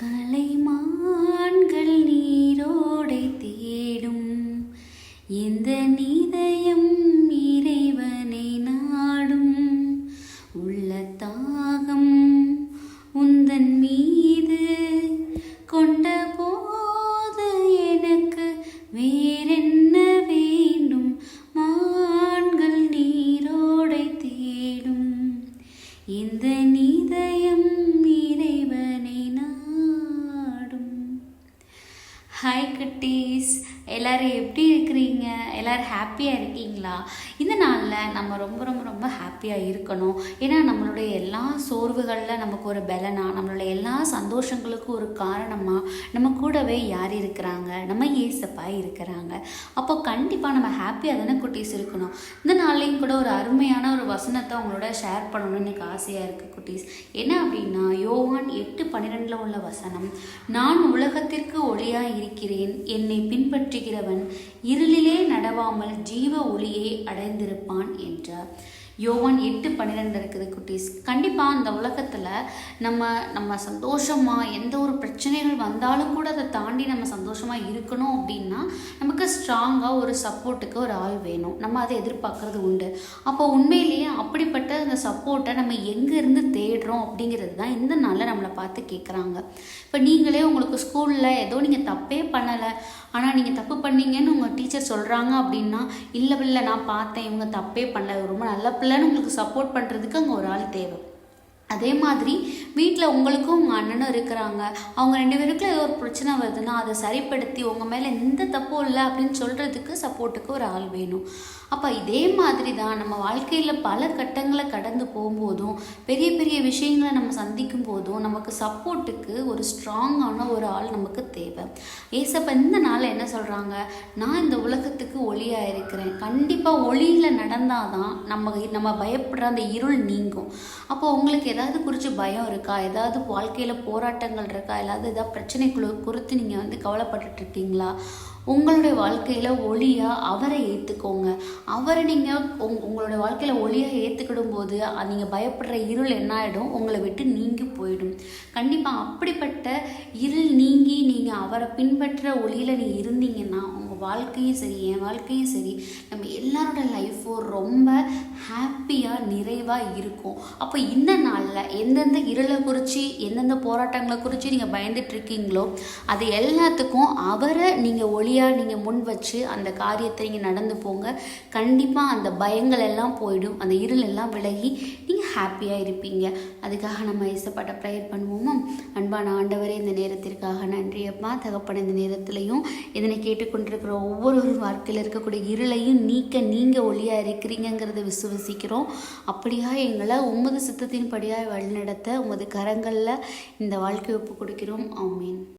கலைமான்கள் நீரோடை தேடும். எந்த நீதயம் இறைவனை நாடும். உள்ள தாகம் உந்தன் ஹாய் குட்டீஸ் எல்லோரும் எப்படி இருக்கிறீங்க? எல்லோரும் ஹாப்பியாக இருக்கீங்களா? இந்த நாளில் நம்ம ரொம்ப ரொம்ப ரொம்ப ஹாப்பியாக இருக்கணும். ஏன்னா நம்மளுடைய எல்லா சோர்வுகளில் நமக்கு ஒரு பலனாக நம்மளுடைய எல்லா சந்தோஷங்களுக்கும் ஒரு காரணமாக நம்ம கூடவே யார் இருக்கிறாங்க? நம்ம ஏசப்பா இருக்கிறாங்க. அப்போ கண்டிப்பாக நம்ம ஹாப்பியாக தானே குட்டீஸ் இருக்கணும். இந்த நாள்லேயும் கூட ஒரு அருமையான ஒரு வசனத்தை அவங்களோட ஷேர் பண்ணணும்னு எனக்கு ஆசையாக இருக்குது குட்டீஸ். என்ன அப்படின்னா யோவான் எட்டு பன்னிரெண்டில் உள்ள வசனம் நான் உலகத்திற்கு ஒளியாக இருக்கிறேன். என்னை பின்பற்றி பின்பற்றுகிறவன் இருளிலே நடவாமல் ஜீவ ஒளியை அடைந்திருப்பான் என்றார். யோவான் எட்டு பன்னிரெண்டு இருக்குது குட்டீஸ். கண்டிப்பாக அந்த உலகத்தில் நம்ம நம்ம சந்தோஷமாக எந்த ஒரு பிரச்சனைகள் வந்தாலும் கூட அதை தாண்டி நம்ம சந்தோஷமாக இருக்கணும் அப்படின்னா நமக்கு ஸ்ட்ராங்காக ஒரு சப்போர்ட்டுக்கு ஒரு ஆள் வேணும். நம்ம அதை எதிர்பார்க்கறது உண்டு. அப்போ உண்மையிலேயே அப்படிப்பட்ட அந்த சப்போர்ட்டை நம்ம எங்கேருந்து தேடுறோம் அப்படிங்கிறது தான் இந்த நாளில் நம்மளை பார்த்து கேட்குறாங்க இப்போ நீங்களே உங்களுக்கு ஸ்கூலில் ஏதோ நீங்கள் தப்பே பண்ணலை. ஆனால் நீங்கள் தப்பு பண்ணீங்கன்னு உங்கள் டீச்சர் சொல்கிறாங்க அப்படின்னா இல்லை இல்லை நான் பார்த்தேன். இவங்க தப்பே பண்ணல. ரொம்ப நல்ல இல்லைன்னு உங்களுக்கு சப்போர்ட் பண்ணுறதுக்கு அங்கே ஒரு ஆள் தேவை. அதே மாதிரி வீட்டில் உங்களுக்கும் உங்கள் அண்ணனும் இருக்கிறாங்க. அவங்க ரெண்டு பேருக்குள்ள ஏதோ ஒரு பிரச்சனை வருதுன்னா அதை சரிப்படுத்தி உங்கள் மேலே எந்த தப்பும் இல்லை அப்படின்னு சொல்கிறதுக்கு சப்போர்ட்டுக்கு ஒரு ஆள் வேணும். அப்போ இதே மாதிரி தான் நம்ம வாழ்க்கையில் பல கட்டங்களை கடந்து போகும்போதும் பெரிய பெரிய விஷயங்களை நம்ம சந்திக்கும் போதும் நமக்கு சப்போர்ட்டுக்கு ஒரு ஸ்ட்ராங்கான ஒரு ஆள் நமக்கு தேவை. ஏசப்ப இந்த நாளில் என்ன சொல்கிறாங்க நான் இந்த உலகத்துக்கு ஒளியாக இருக்கிறேன். கண்டிப்பாக ஒளியில் நடந்தால் தான் நம்ம நம்ம பயப்படுற அந்த இருள் நீங்கும். அப்போ உங்களுக்கு ஏதாவது குறித்து பயம் இருக்கா? ஏதாவது வாழ்க்கையில் போராட்டங்கள் இருக்கா? ஏதாவது ஏதாவது பிரச்சனைக்குள்ள குறித்து நீங்கள் வந்து கவலைப்பட்டுட்டு இருக்கீங்களா? உங்களுடைய வாழ்க்கையில் ஒளியாக அவரை ஏற்றுக்கோங்க அவரை நீங்கள் உங் உங்களுடைய வாழ்க்கையில் ஒளியாக ஏற்றுக்கிடும் போது நீங்கள் பயப்படுற இருள் என்ன ஆகிடும் உங்களை விட்டு நீங்கி போயிடும். கண்டிப்பாக அப்படிப்பட்ட இருள் நீங்கி நீங்கள் அவரை பின்பற்ற ஒளியில் நீங்கள் இருந்தீங்கன்னா உங்கள் வாழ்க்கையும் சரி என் வாழ்க்கையும் சரி நம்ம எல்லாரோட லைஃப்பும் ரொம்ப ஹாப்பியாக நிறைவாக இருக்கும். அப்போ இந்த நாளில் எந்தெந்த இருளை குறித்து எந்தெந்த போராட்டங்களை குறித்து நீங்கள் பயந்துட்டு இருக்கீங்களோ அது எல்லாத்துக்கும் அவரை நீங்கள் ஒளி ஒளியாக நீங்கள் முன் வச்சு அந்த காரியத்தை நீங்கள் நடந்து போங்க. கண்டிப்பாக அந்த பயங்கள் எல்லாம் போயிடும். அந்த இருள் எல்லாம் விலகி நீங்கள் ஹாப்பியாக இருப்பீங்க. அதுக்காக நம்ம இசப்பட்ட ப்ரேயர் பண்ணுவோமா? அன்பான ஆண்டவரே இந்த நேரத்திற்காக நன்றி அப்பா. தகப்பன இந்த நேரத்திலையும் இதனை கேட்டுக்கொண்டிருக்கிற ஒவ்வொரு வாழ்க்கையில் இருக்கக்கூடிய இருளையும் நீக்க நீங்கள் ஒளியாக இருக்கிறீங்கிறத விசுவசிக்கிறோம். அப்படியா எங்களை உமது சித்தத்தின்படியாக வழிநடத்த உமது கரங்களில் இந்த வாழ்க்கை ஒப்பு கொடுக்கிறோம். ஆமீன்.